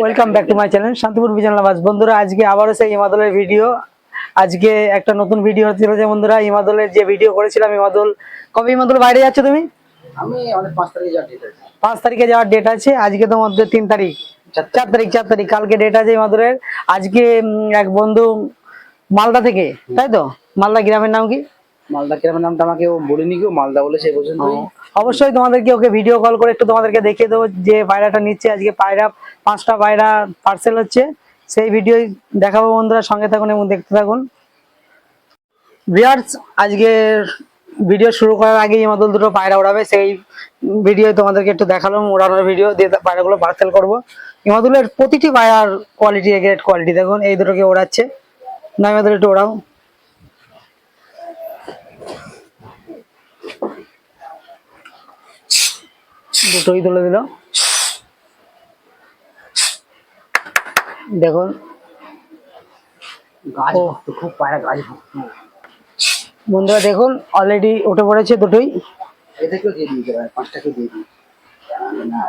Welcome back to my channel Shantipur বিজন আবাস বন্ধুরা আজকে আবারও সেই ইমাদলের ভিডিও আজকে একটা নতুন ভিডিও হতে চলেছে বন্ধুরা ইমাদলের যে ভিডিও করেছিলাম ইমাদল কবে ইমাদল বাইরে যাচ্ছ তুমি? আমি আমাদের পাঁচ তারিখে যাওয়ার ডেট আছে। পাঁচ তারিখে যাওয়ার ডেট আছে আজকে তো মধ্যে তিন তারিখ। চার তারিখ। চার তারিখ কালকে ডেট আছে ইমাদলের আজকে এক বন্ধু মালদা থেকে তাই তো? মালদা গ্রামের নাম কি? মালদা গ্রামের নামটা আমাকে ও বলিনি কেউ মালদা বলে এই পর্যন্ত অবশ্যই তোমাদেরকে ওকে ভিডিও কল করে একটু তোমাদেরকে দেখিয়ে দেবো যে পায়রাটা নিচ্ছে। আজকে পায়রা পাঁচটা পায়রা পার্সেল হচ্ছে। সেই ভিডিও দেখাবো বন্ধুরা, সঙ্গে থাকুন এবং দেখতে থাকুন। ভিউয়ার্স আজকের ভিডিও শুরু করার আগে ইমাদুল দুটো পায়রা ওড়াবে সেই ভিডিও তোমাদেরকে একটু দেখালাম ওড়ানোর ভিডিও দিয়ে পায়রাগুলো পার্সেল করব। ইমাদুলের প্রতিটি পায়রার কোয়ালিটি গ্রেট কোয়ালিটি দেখুন, এই দুটোকে ওড়াচ্ছে না ইমাদুল একটু ওড়াও দুটোই তুলে দিল। দেখুন। গাছ। খুব পায়রা গাছ বন্ধুরা দেখুন অলরেডি উঠে পড়েছে দুটোই। এদেরকেও দিয়ে দিতে পারে পাঁচটাকে দিয়ে দিই। না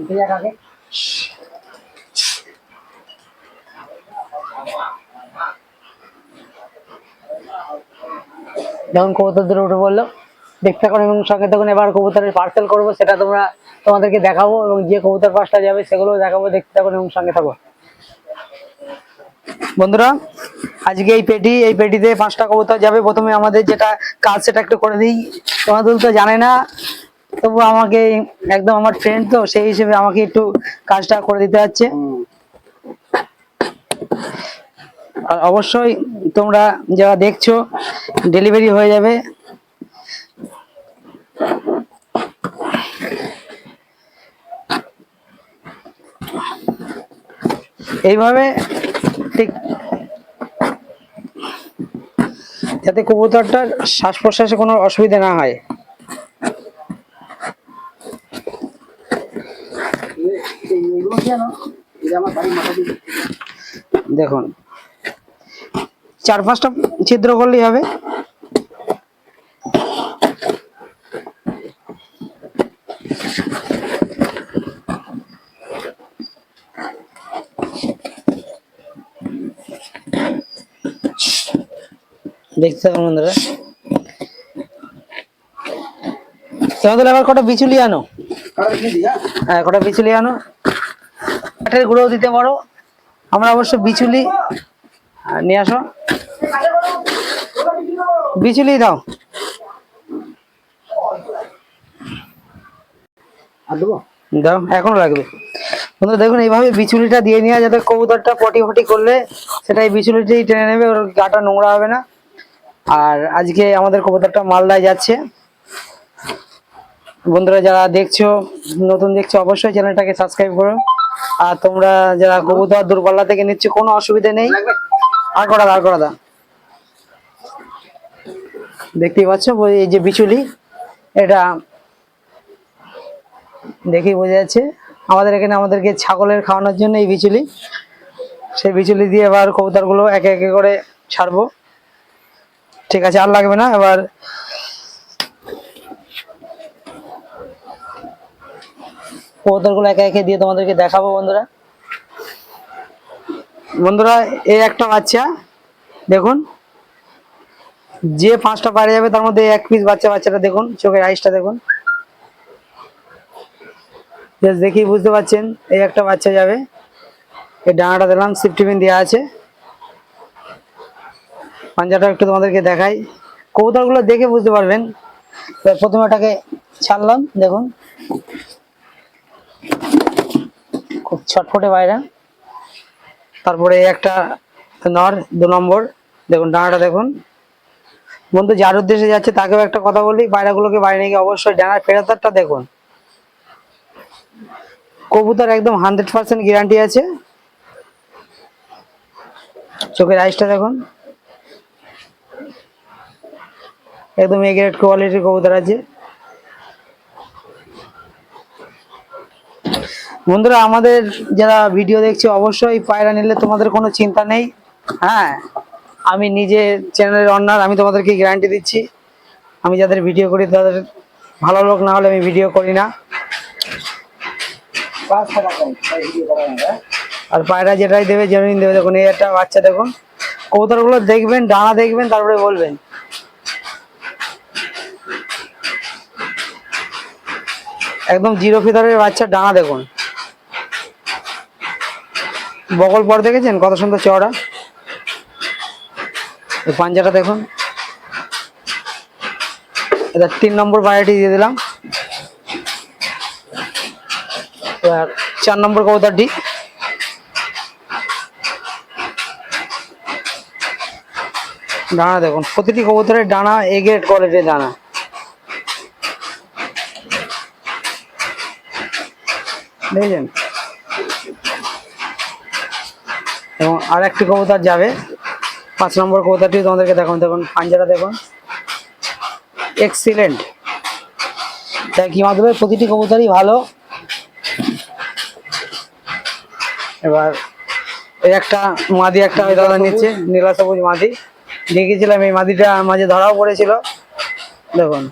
উঠে যাক আগে। যখন কবুতর দুটো উঠে পড়ল। দেখতে থাকুন এবং সঙ্গে তখন এবার কবুতরের পার্সেল করব, সেটা তোমরা তোমাদেরকে দেখাবো এবং যে কবুতর পাঁচটা যাবে সেগুলো দেখাবো, দেখতে থাকুন এবং সঙ্গে থাকো বন্ধুরা, আজকে এই পেটি, এই পেটিতে পাঁচটা কবুতর যাবে। প্রথমে আমাদের যেটা কাজ, সেটা একটু করে দিই। তোমাদের তো জানে না, তবু আমাকে একদম আমার ফ্রেন্ড তো, সেই হিসেবে আমাকে একটু কাজটা করে দিতে হচ্ছে আর অবশ্যই তোমরা যারা দেখছ ডেলিভারি হয়ে যাবে। এইভাবে ঠিক যাতে কবুতরটার শ্বাস প্রশ্বাসে কোনো অসুবিধা না হয়। দেখুন চার পাঁচটা ছিদ্র করলেই হবে। দেখতে থাকুন বন্ধুরা। তোমাদের আবার কটা বিচুলি আনো? হ্যাঁ কটা বিচুলি আনো? কাঠের গুঁড়ো দিতে পারো। আমরা অবশ্য বিচুলি নিয়ে আসো। বিচুলি দাও। দাও এখনও লাগবে। বন্ধুরা দেখুন এইভাবে বিচুলিটা দিয়ে নেওয়া যাতে কবুতরটা পটি ফটি করলে সেটা এই বিচুলিটাই টেনে নেবে ওর গাটা নোংরা হবে না। আর আজকে আমাদের কবুতরটা মালদায় যাচ্ছে। বন্ধুরা, যারা দেখছ, নতুন দেখছ, অবশ্যই চ্যানেলটাকে সাবস্ক্রাইব করো। আর তোমরা যারা কবুতর দূরপাল্লা থেকে নিচ্ছ, কোনো অসুবিধা নেই। আর করা আর করা দাও। দেখতেই পাচ্ছ এই যে বিচুলি, এটা দেখেই বোঝা যাচ্ছে। আমাদের এখানে আমাদেরকে ছাগলের খাওয়ানোর জন্য এই বিচুলি। সেই বিচুলি দিয়ে এবার কবুতরগুলো একে একে করে ছাড়বো। ঠিক আছে, আর লাগবে না, এবার কবুতরগুলো একে একে দিয়ে তোমাদেরকে দেখাবো বন্ধুরা। বন্ধুরা, এই একটা বাচ্চা, দেখুন, যে পাঁচটা পারে যাবে তার মধ্যে এক পিস বাচ্চা, বাচ্চাটা দেখুন, চোখের আইসটা দেখুন। দেখেই বুঝতে পারছেন, এই একটা বাচ্চা যাবে। এই ডানাটা দিলাম সিফটিপিন দেওয়া আছে। পাঞ্জাটা একটু তোমাদেরকে দেখাই। কবুতরগুলো দেখে বুঝতে পারবেন। প্রথমে ওটাকে ছাড়লাম, দেখুন। খুব ছটফটে বাইরা তারপরে একটা নর, দু নম্বর। দেখুন, ডানাটা দেখুন। বন্ধু, যার উদ্দেশ্যে যাচ্ছে তাকেও একটা কথা বলি, পায়রাগুলোকে বাইরে গিয়ে অবশ্যই ডানার ফেরাতারটা দেখুন। কবুতর একদম হান্ড্রেড পার্সেন্ট গ্যারান্টি আছে। চোখের আইসটা দেখুন। একদম এ গ্রেড কোয়ালিটির কবুতর আছে। বন্ধুরা, আমাদের যারা ভিডিও দেখছে, অবশ্যই পায়রা নিলে তোমাদের কোনো চিন্তা নেই। হ্যাঁ আমি নিজে চ্যানেলের অনার আমি তোমাদেরকে গ্যারান্টি দিচ্ছি। আমি যাদের ভিডিও করি, তাদের ভালো লোক না হলে আমি ভিডিও করি না। আর পায়রা যেটাই দেবে জেনুইন দেবে, দেখুন, এই একটা বাচ্চা দেখুন। কবুতরগুলো দেখবেন, ডানা দেখবেন, তারপরে বলবেন। একদম জিরো ফিদারের বাচ্চা ডানা দেখুন। বগল পর দেখেছেন কত সুন্দর চওড়া? পাঞ্জাটা দেখুন। এটা তিন নম্বর পায়রাটি দিয়ে দিলাম। এবার চার নম্বর কবুতরটি ডানা দেখুন, প্রতিটি কবুতরের ডানা এ গ্রেড কোয়ালিটির ডানা। দেখেছেন এবং আর একটি কবুতর যাবে। পাঁচ নম্বর কবুতরটি তোমাদেরকে দেখুন দেখুন পাঞ্জাটা দেখুন। এক্সিলেন্ট তাই কি মাধ্যমে প্রতিটি কবুতরই ভালো। এবার এই একটা মাদি একটা ওই দাদা নিচ্ছে নীলা সবুজ মাদি। দেখেছিলাম এই মাদিটা মাঝে ধরাও পড়েছিল। দেখুন।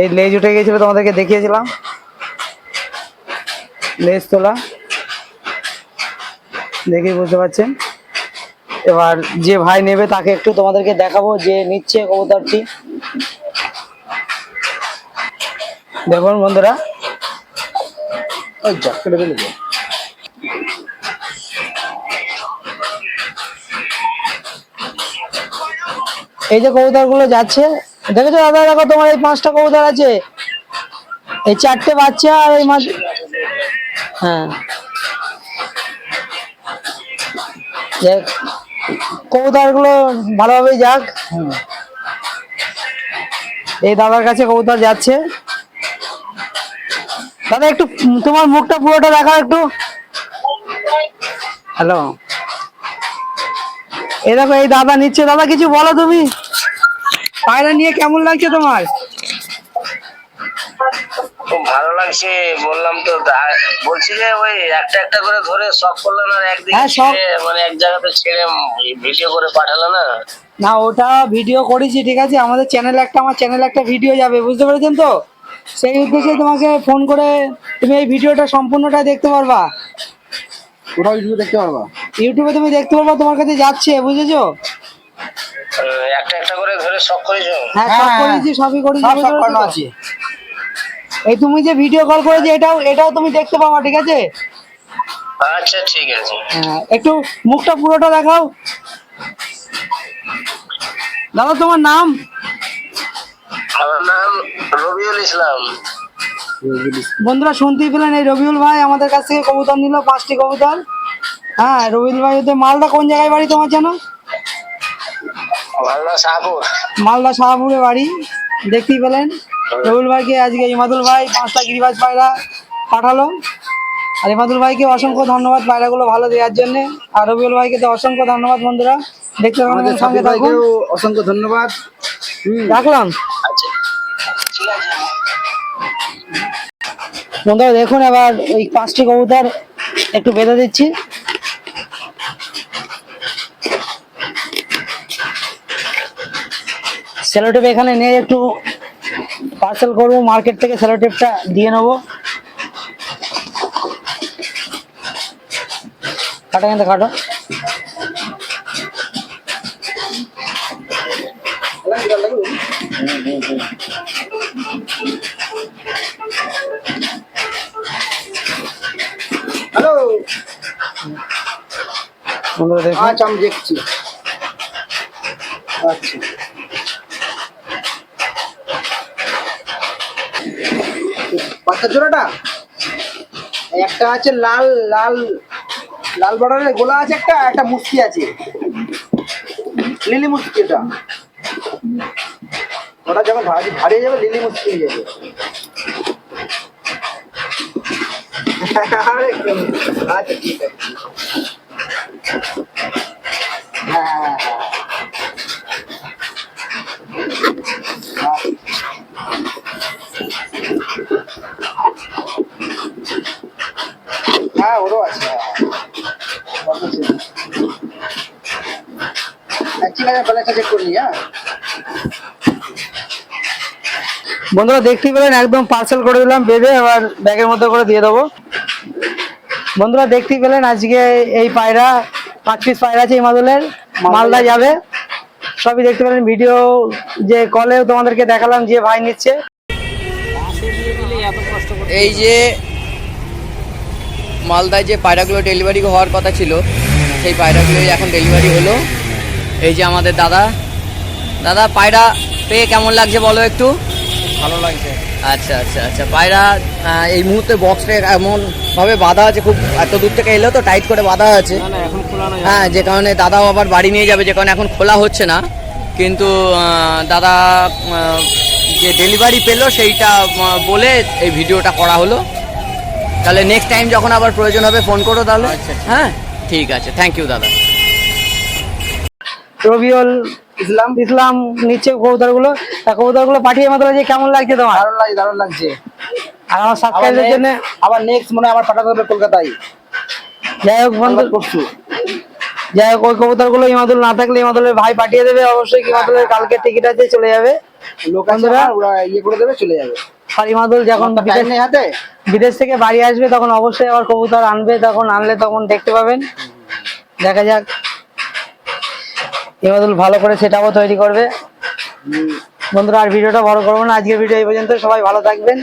এই লেজ উঠে গেছিল তোমাদেরকে দেখিয়েছিলাম। লেজ তোলা। দেখে বুঝতে পারছেন? এবার যে ভাই নেবে তাকে একটু তোমাদেরকে দেখাবো যে নিচ্ছে কবুতরটি। দেখুন বন্ধুরা। ওই কেটে ফেলে এই যে কবুতরগুলো যাচ্ছে দেখেছ দাদা, দেখো তোমার এই পাঁচটা কবুতর আছে। এই চারটে বাচ্চা আর এই মাছ হ্যাঁ। কবুতরগুলো ভালোভাবেই যাক। এই দাদার কাছে কবুতর যাচ্ছে। দাদা, একটু তোমার মুখটা পুরোটা দেখাও একটু। হ্যালো। এই দেখো, এই দাদা নিচ্ছে। দাদা, কিছু বলো তুমি। পায়রা নিয়ে কেমন লাগছে তোমার? খুব ভালো লাগছে বললাম তো বলছি যে ওই একটা একটা করে ধরে শখ করল না আর একদিকে হ্যাঁ, মানে এক জায়গাতে ছেড়ে ভিডিও করে পাঠালো না? না ওটা ভিডিও করেছি ঠিক আছে? আমাদের চ্যানেলে একটা আমার চ্যানেলে একটা ভিডিও যাবে বুঝতে পেরেছেন তো? সেই উদ্দেশ্যে তোমাকে ফোন করে তুমি এই ভিডিওটা সম্পূর্ণটা দেখতে পারবা। ওটাও ইউটিউবে দেখতে পারবা? ইউটিউবে তুমি দেখতে পারবা তোমার কাছে যাচ্ছে বুঝেছ? করেছ হ্যাঁ সব হ্যাঁ, করেছি সবই করেছি সব সব করানো আছে। এই তুমি যে ভিডিও কল করেছি এটাও এটাও তুমি দেখতে পাবা ঠিক আছে? আচ্ছা ঠিক আছে। হ্যাঁ, একটু মুখটা পুরোটা দেখাও। দাদা তোমার নাম? আমার নাম রবিউল ইসলাম। বন্ধুরা শুনতেই পেলেন এই রবিউল ভাই আমাদের কাছ থেকে কবুতর নিল পাঁচটি কবুতর। হ্যাঁ রবিউল ভাই ওদের মালদা কোন জায়গায় বাড়ি তোমার জানো? মালদা শাহপুর। মালদা শাহপুরে বাড়ি দেখতেই পেলেন। রবুল ভাইকে আজকে ইমাদুল ভাই পাঁচটা গিরিবাজ পায়রা পাঠালো। আর ইমাদুল ভাইকে অসংখ্য ধন্যবাদ পায়রাগুলো ভালো দেওয়ার জন্য। আর রবিউল ভাইকে তো অসংখ্য ধন্যবাদ বন্ধুরা। দেখতে আমাদের সঙ্গে থাকুন। অসংখ্য ধন্যবাদ। হুম। রাখলাম। বন্ধুরা দেখুন এবার ওই পাঁচটি কবুতর একটু বেঁধে দিচ্ছি। সেলোটেপ এখানে নিয়ে একটু পার্সেল করব মার্কেট থেকে সেলোটেপটা দিয়ে নেব। কাটা কিন্তু কাটো। হ্যালো আচ্ছা আমি দেখছি। আচ্ছা। বাচ্চা জোড়াটা? একটা আছে লাল লাল লাল বর্ডারের গোলা আছে একটা একটা মুস্তি আছে। লিলি মুস্তি এটা ওটা যখন ভারী ভারী যাবে, লিলি মুস্তি হয়ে যাবে। আচ্ছা ঠিক আছে। হ্যাঁ হ্যাঁ হ্যাঁ। করে নিই হ্যাঁ বন্ধুরা দেখতেই পেলেন একদম পার্সেল করে দিলাম বেঁধে এবার ব্যাগের মধ্যে করে দিয়ে দেবো। বন্ধুরা দেখতেই পেলেন আজকে এই পায়রা পাঁচ পিস পায়রা আছে ইমাদুলের মালদা যাবে। সবই দেখতে পেলেন ভিডিও যে কলে তোমাদেরকে দেখালাম যে ভাই নিচ্ছে। এই যে মালদায় যে পায়রাগুলো ডেলিভারি হওয়ার কথা ছিল সেই পায়রাগুলোই এখন ডেলিভারি হলো। এই যে আমাদের দাদা। দাদা পায়রা পেয়ে কেমন লাগছে বলো একটু? ভালো লাগছে। আচ্ছা আচ্ছা আচ্ছা। পায়রা এই মুহূর্তে বক্সটা এমন ভাবে বাঁধা আছে খুব এত দূর থেকে এলো তো টাইট করে বাঁধা আছে। হ্যাঁ যে কারণে দাদাও আবার বাড়ি নিয়ে যাবে যে কারণে এখন খোলা হচ্ছে না। কিন্তু দাদা যে ডেলিভারি পেল সেইটা বলে এই ভিডিওটা করা হলো। তাহলে নেক্সট টাইম যখন আবার প্রয়োজন হবে ফোন করো তাহলে। হ্যাঁ? ঠিক আছে। থ্যাংক ইউ দাদা। রবিউল ইসলাম ইসলাম নিচ্ছে কবুতরগুলো কবুতরগুলো পাঠিয়ে মাত্র যে কেমন লাগছে তোমার? দারুণ লাগছে দারুণ লাগছে। আর আমার সাবস্ক্রাইবের জন্য আবার নেক্সট মনে আমার পাঠাতে হবে কলকাতায়। যাই হোক বন্ধু। করছি যাই হোক ওই কবুতরগুলো ইমাদুল না থাকলে ইমাদুলের ভাই পাঠিয়ে দেবে অবশ্যই ইমাদুলের কালকে টিকিট আছে চলে যাবে। লোক আছে ওরা ইয়ে করে দেবে চলে যাবে। আর ইমাদুল যখন হাতে। বিদেশ থেকে বাড়ি আসবে তখন অবশ্যই আবার কবুতর আনবে তখন আনলে তখন দেখতে পাবেন। দেখা যাক। ইমাদুল ভালো করে সেটাও তৈরি করবে। বন্ধুরা, আর ভিডিওটা বড় করব না। আজকের ভিডিও এই পর্যন্ত। সবাই ভালো থাকবেন।